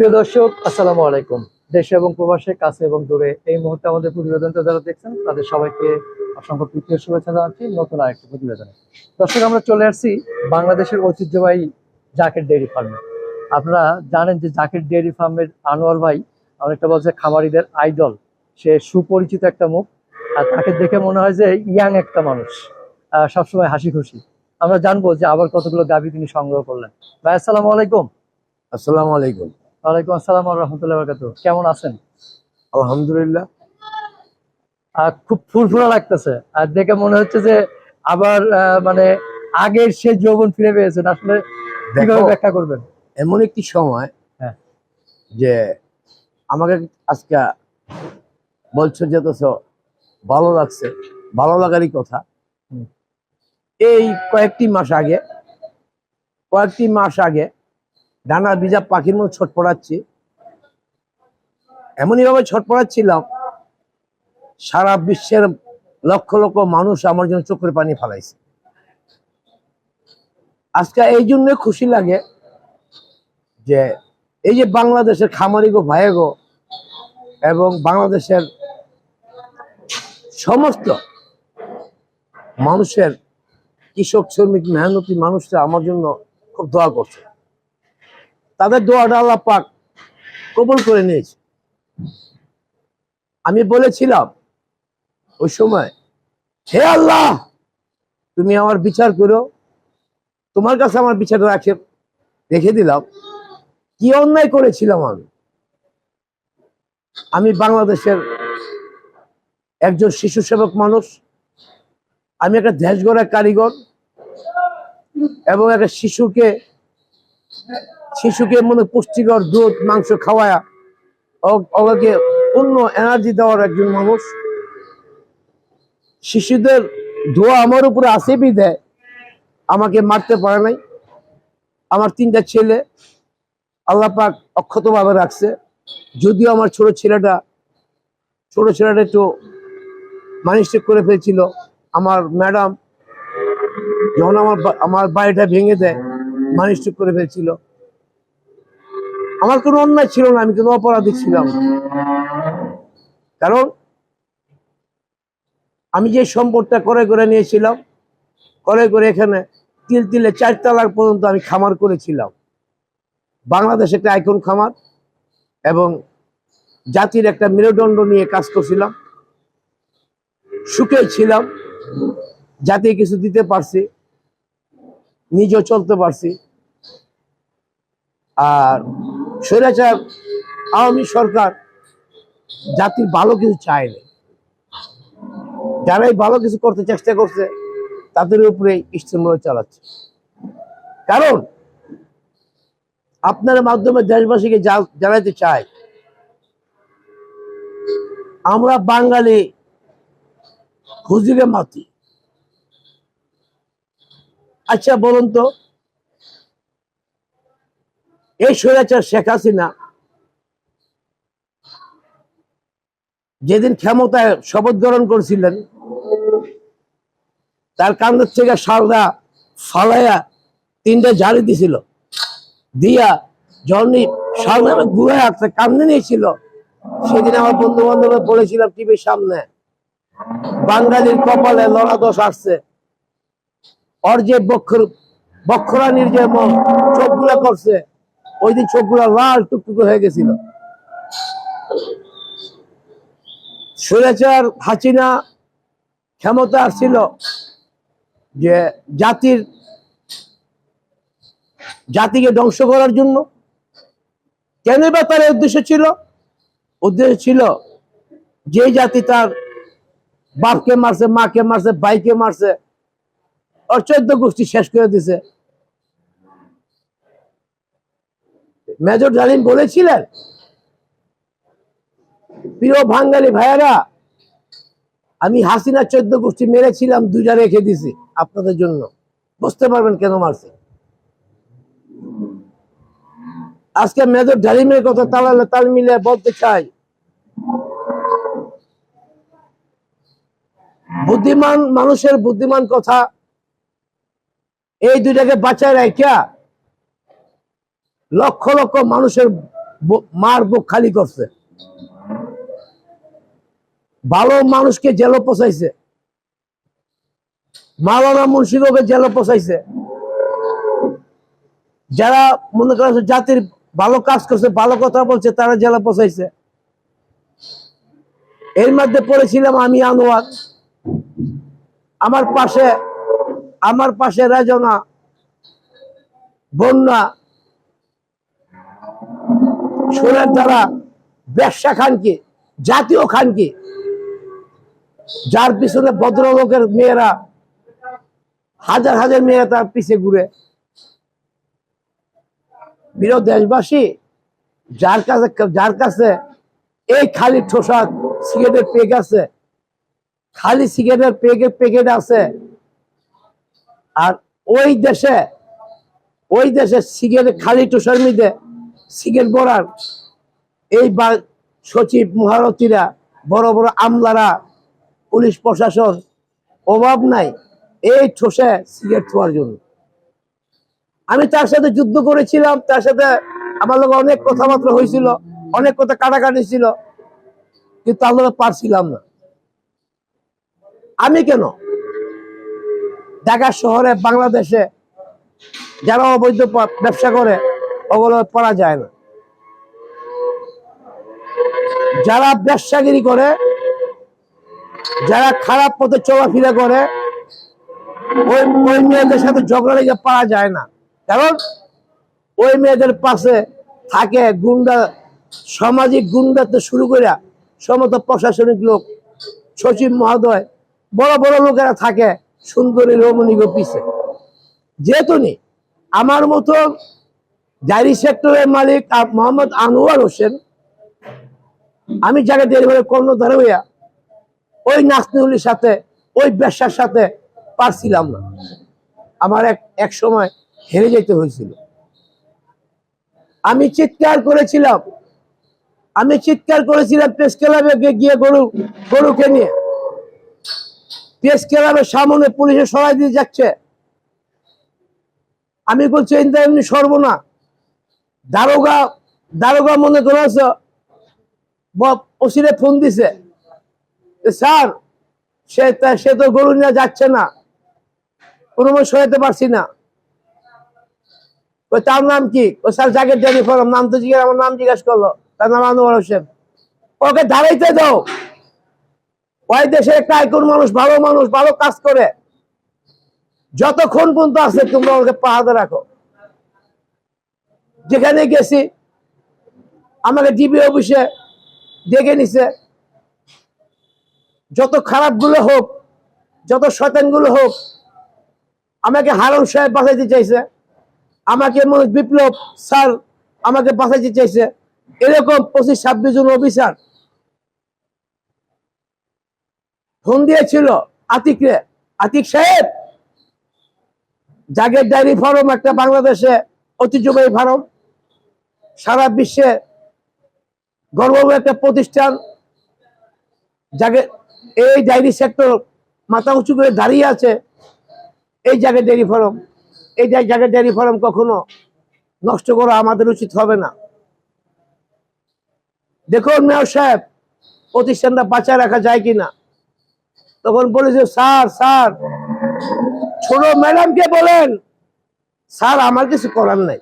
প্রিয় দর্শক, আসসালামু আলাইকুম। দেশে এবং প্রবাসে, কাছে এবং দূরে এই মুহূর্তে আমাদের প্রতিবেদনটা যারা দেখছেন, তাদের সবাইকে অসংখ্য প্রীতীয় শুভেচ্ছা জানাচ্ছি নতুন আরেকটি প্রতিবেদনে। দর্শক, আমরা চলে আসছি বাংলাদেশের ঐতিহ্যবাহী জাকের ডেয়ারি ফার্মে। আপনারা জানেন যে জাকের ডেয়ারি ফার্মের আনোয়ার ভাই অনেকটা বলছে খামারিদের আইডল। সে সুপরিচিত একটা মুখ, আর তাকে দেখে মনে হয় যে ইয়াং একটা মানুষ। সবসময় হাসি খুশি। আমরা জানব যে আবার কতগুলো গাভী তিনি সংগ্রহ করলেন। ভাই, আসসালামু আলাইকুম। আসসালামু আলাইকুম। ওয়ালাইকুম আসসালাম রহমতুল্লাহ বরকাত কেমন আছেন? আলহামদুলিল্লাহ। আর খুব ফুরফুরা লাগতেছে। আর দেখে মনে হচ্ছে যে আবার মানে আগের সেই যৌবন ফিরে পেয়েছেন। আসলে কীভাবে ব্যাখ্যা করবেন? এমন একটি সময় হ্যাঁ। যে আমাকে আজকে বলছো যে তো ভালো লাগছে ভালো লাগারই কথা। এই কয়েকটি মাস আগে কয়েকটি মাস আগে ডানা বিজা পাখির মতো ছটপড়াচ্ছি এমনই ভাবে ছটপড়াচ্ছিলাম সারা বিশ্বের লক্ষ লক্ষ মানুষ আমার জন্য চোখের পানি ফেলাইছে। আজকে এই জন্য খুশি লাগে যে এই যে বাংলাদেশের খামারি গো, ভাই গো, এবং বাংলাদেশের সমস্ত মানুষের কৃষক, শ্রমিক, মেহনতি মানুষরা আমার জন্য খুব দোয়া করছে। তাদের দোয়াটা আল্লাহ পাক কবুল করে নিয়েছে। আমি বলেছিলাম ওই সময়, হে আল্লাহ, তুমি আমার বিচার করো। তোমার কাছে আমার বিচারটা রাখে, রেখে দিলাম। কি অন্যায় করেছিলাম আমি? আমি বাংলাদেশের একজন শিশু সেবক মানুষ। আমি একটা দেশ গড়া কারিগর এবং একটা শিশুকে শিশুকে মনে পুষ্টিকর দুধ, মাংস খাওয়ায়া ওকে পূর্ণ এনার্জি দেওয়ার একজন মানুষ। শিশুদের ধোয়া আমার উপরে আসে দেয়, আমাকে মারতে পারে নাই। আমার তিনটা ছেলে আল্লাহ পাক অক্ষতভাবে রাখছে। যদিও আমার ছোট ছেলেটা ছোট ছেলেটা একটু মানিস্টেক করে ফেলছিল। আমার ম্যাডাম যখন আমার আমার বাড়িটা ভেঙে দেয় মানিস্টেক করে ফেলছিল। আমার কোনো অন্যায় ছিল না, আমি কোনো অপরাধী ছিলাম কারণ আমি যে সম্পদটা করে করে নিয়েছিলাম করে করে এখানে তিল তিলে চার তালাক পর্যন্ত আমি খামার করেছিলাম। বাংলাদেশ একটা আইকন খামার এবং জাতির একটা মেরুদণ্ড নিয়ে কাজ করছিলাম। সুখে ছিলাম জাতি কিছু দিতে পারছি, নিজেও চলতে পারছি। আর স্বৈরাচার, আওয়ামী সরকার, জাতির ভালো কিছু চায়নি। যারাই ভালো কিছু করতে চেষ্টা করছে, তাদের উপরে ইস্তেময় চালাচ্ছে। কারণ, আপনার মাধ্যমে দেশবাসীকে জা- জানাতে চাই, আমরা বাঙালি হুজুরে মাতি। আচ্ছা বলুন তো এই স্বৈরাচার শেখ হাসিনা যেদিন ক্ষমতায় শপথ গ্রহণ করেছিলেন, তার কান্দের থেকে সারদা ফালাইয়া তিনটা জারি দিছিল, দিয়া জনি সামনে ঘুরে আসছে, কান্দে নিয়েছিল, সেদিন আমার বন্ধু বান্ধব বলেছিলাম টিভির সামনে বাঙালির কপালে লড়া দোষ আসছে। ওর যে বক্ষর বক্ষরানির যে ম- চোখগুলা করছে ওই দিন চোখগুলা লাল টুকটুকু হয়ে গেছিল। স্বৈরাচার হাসিনা, ক্ষমতা আসছিল যে জাতির, জাতিকে ধ্বংস করার জন্য। কেন বা তার উদ্দেশ্য ছিল? উদ্দেশ্য ছিল যে জাতি তার বাপকে মারছে, মাকে মারছে, ভাইকে মারছে, ওর চোদ্দ গোষ্ঠী শেষ করে দিছে। মেজর জালিম বলেছিলেন, প্রিয় বাঙালি ভাইয়ারা, আমি হাসিনা চোদ্দ গোষ্ঠী মেরেছিলাম, দুইটা রেখে দিছি আপনাদের জন্য। বুঝতে পারবেন কেন মারছে? আজকে মেজর জালিমের কথা তালালে তাল মিলে বলতে চাই, বুদ্ধিমান মানুষের বুদ্ধিমান কথা এই দুইটাকে বাঁচায় রাখা লক্ষ লক্ষ মানুষের মার বুক খালি করছে। ভালো মানুষকে জেলে পচাইছে মাওলানা মুন্সিদকে জেলে পচাইছে যারা মনে করেছে জাতির ভালো কাজ করছে, ভালো কথা বলছে, তারা জেলে পচাইছে এর মধ্যে পড়েছিলাম আমি আনোয়ার। আমার পাশে আমার পাশে রাজনা, বন্যা সুরের দ্বারা ব্যবসা খানকে জাতীয় খানকে যার পিছনে ভদ্রলোকের মেয়েরা, হাজার হাজার মেয়েরা তার পিছে ঘুরে। প্রিয় দেশবাসী, যার কাছে যার কাছে এই খালি ঠোসা সিগারেটের পেক আছে, খালি সিগারেটের পেকেট প্যাকেট আছে, আর ওই দেশে ওই দেশে সিগারেট খালি ঠোসার মধ্যে সিগারেট বড়ার এই সচিব মহারথীরা, বড় বড় আমলারা, পুলিশ প্রশাসন, অভাব নাই, এই ঠোসে সিগারেট খাওয়ার জন্য। আমি তার সাথে যুদ্ধ করেছিলাম, তার সাথে আমার লোক অনেক কথাবার্তা হয়েছিল, অনেক কথা কাটাকাটি ছিল, কিন্তু আমরা পারছিলাম না। আমি কেন? ঢাকা শহরে, বাংলাদেশে যারা অবৈধ ব্যবসা করে ওগুলো পড়া যায় না। যারা ব্যবসাগিরি করে, যারা খারাপ পথে চলাফেরা করে, ওই ওই মেয়েদের সাথে ঝগড়া লেগে পারা যায় না। কারণ ওই মেয়েদের পাশে থাকে গুন্ডা, সামাজিক গুন্ডাতে শুরু করে সমস্ত প্রশাসনিক লোক, সচিব মহোদয়, বড় বড় লোকেরা থাকে সুন্দরী রমণীগ পিছে যেহেতু আমার মতো ডায়েরি সেক্টরের মালিক মোহাম্মদ আনোয়ার হোসেন। আমি যাকে ডেলিভারি কর্ণধার হইয়া ওই নাচনিউলির সাথে, ওই ব্যবসার সাথে পারছিলাম না। আমার এক এক সময় হেরে যেতে হয়েছিল। আমি চিৎকার করেছিলাম। আমি চিৎকার করেছিলাম প্রেস ক্লাবে গিয়ে গরু গরুকে নিয়ে। প্রেস ক্লাবের সামনে পুলিশে সরাই দিয়ে যাচ্ছে। আমি বলছি এমনি এমনি সরব না দারোগা দারোগা মনে করেছ ওসিরে ফোন দিছে। স্যার, সে সে তো গরু নিয়ে যাচ্ছে না। কোনো মতে সরাইতে পারছি না। ওই তার নাম কি? ও স্যার, জাগের জানি ফরম নাম তো জিজ্ঞেস, আমার নাম জিজ্ঞাসা করল। তার নাম আনোয়ার হোসেন। ওকে দাঁড়াইতে দাও। ওই দেশের একটা আইকন মানুষ, ভালো মানুষ, ভালো কাজ করে। যতক্ষণ পর্যন্ত আছে, তোমরা ওকে পাহাড়ে রাখো। যেখানে গেছি, আমাকে ডিবি অফিসে ডেকে নিছে। যত খারাপগুলো হোক, যত শয়তানগুলো হোক, আমাকে হারুন সাহেব বাঁচাইতে চাইছে। আমাকে মনে হয় বিপ্লব স্যার আমাকে বাঁচাইতে চাইছে। এরকম পঁচিশ, ছাব্বিশ জন অফিসার ফোন দিয়েছিল আতিকরে। আতিক সাহেব, জাগের ডায়েরি ফার্ম, একটা বাংলাদেশে ঐতিহ্যবাহী ফার্ম। সারা বিশ্বে গর্ববোধ একটা প্রতিষ্ঠান যাকে এই ডায়েরি সেক্টর মাথা উঁচু করে দাঁড়িয়ে আছে, এই জায়গায় ডেয়ারি ফার্ম এই জায়- জায়গায় ডেয়ারি ফার্ম কখনো নষ্ট করা আমাদের উচিত হবে না। দেখুন মেয়র সাহেব, প্রতিষ্ঠানটা বাঁচায় রাখা যায় কিনা? তখন বলেছে স্যার স্যার, ছোট ম্যাডামকে বলেন, স্যার, আমার কিছু করার নাই।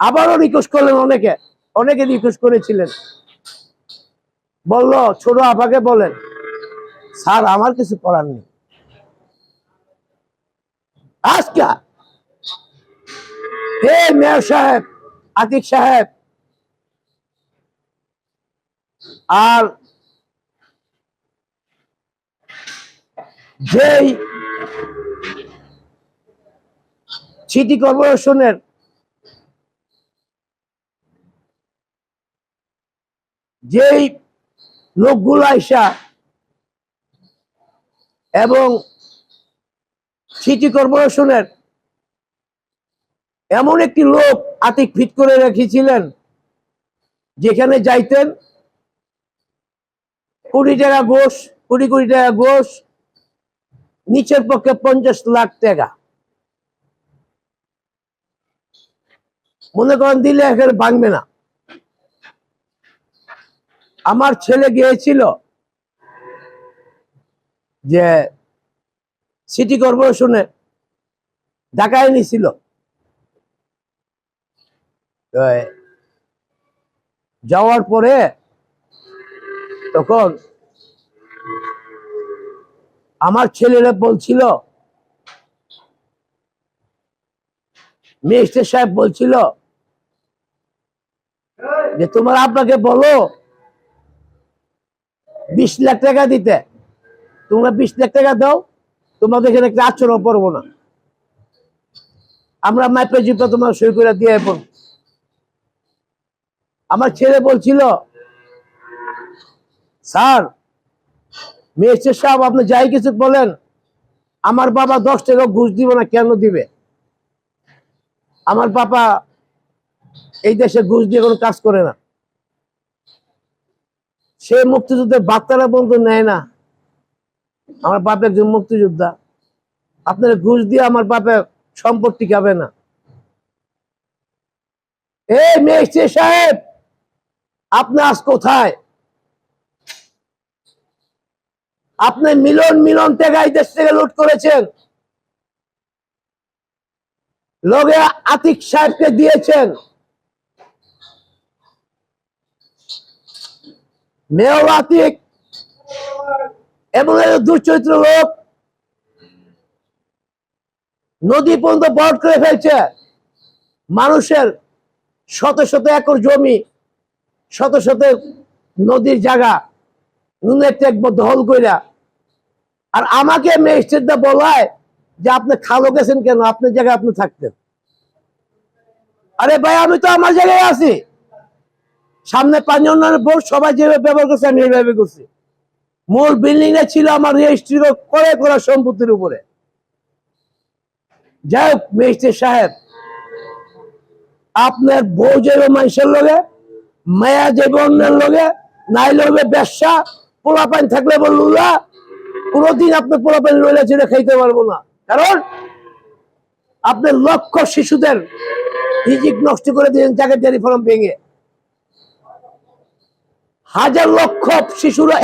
আবারও রিকোয়েস্ট করলেন অনেকে। অনেকে রিকোয়েস্ট করেছিলেন। বলল, ছোট আপাকে বলেন, স্যার, আমার কিছু করার নেই। আজকে হে মেয়র সাহেব, আতিক সাহেব, আর যেই সিটি কর্পোরেশনের যেই লোকগুলো আইসা এবং সিটি কর্পোরেশনের এমন একটি লোক আতিক ফিট করে রেখেছিলেন, যেখানে যাইতেন কোটি টাকা ঘোষ কোটি কোটি টাকা ঘোষ নিচের পক্ষে পঞ্চাশ লাখ টাকা। মনে করেন দিলে এখানে ভাঙবে না। আমার ছেলে গিয়েছিল যে সিটি কর্পোরেশনে ডাকায় নিছিল যাওয়ার পরে তখন আমার ছেলেরা বলছিল মিনিস্টার সাহেব বলছিল যে, তোমার আপনাকে বলো বিশ লাখ টাকা দিতে। তোমরা বিশ লাখ টাকা দাও, তোমাদের এখানে একটা আচরণ পড়ব না। আমরা মাইপে জিপে তোমার সই করে দিয়ে পড়ব আমার ছেলে বলছিল, স্যার মিনিস্টার সাহেব, আপনি যাই কিছু বলেন, আমার বাবা দশ টাকা ঘুষ দিব না, কেন দিবে? আমার বাবা এই দেশে ঘুষ দিয়ে কোনো কাজ করে না। সে মুক্তিযুদ্ধের বার্তারা বন্ধু নেয় না। আমার বাপ একজন মুক্তিযোদ্ধা। আপনার ঘুষ দিয়ে আমার বাপে সম্পত্তি খাবে না। এই মেয়েছে সাহেব, আপনি আজ কোথায়? আপনি মিলন মিলন এই দেশ থেকে লুট করেছেন। লগে আতিক সাহেবকে দিয়েছেন। মেয়র আতিক এর দুশ্চরিত্র লোক নদী পর্যন্ত বট করে ফেলছে। মানুষের শত শত একর জমি, শত শত নদীর জায়গা, নুনের টেকবো দখল কইরা। আর আমাকে ম্যাজিস্ট্রেটটা বলায় যে আপনি খালো গেছেন কেন? আপনার জায়গায় আপনি থাকতেন। আরে ভাই, আমি তো আমার জায়গায় আছি। সামনে পানি উন্নয়নের বোর্ড সবাই যেভাবে ব্যবহার করছে, আমি এইভাবে করছি। মূল বিল্ডিং এ ছিল আমার রেজিস্ট্রি করে করা সম্পত্তির উপরে। যাই হোক ম্যাজিস্ট্রেট সাহেব, আপনার বউ যাবে মানুষের লগে, মায়া যাবে অন্যের লগে, নাই লগে ব্যবসা পোলা পানি থাকলে বললুলা কোনোদিন আপনি পোলা পানি লইলে ছেড়ে খাইতে পারব না। কারণ আপনার লক্ষ শিশুদের রিজিক নষ্ট করে দিয়েছেন জায়গার ডেয়ারি ফার্ম ভেঙে। হাজার লক্ষ শিশুরা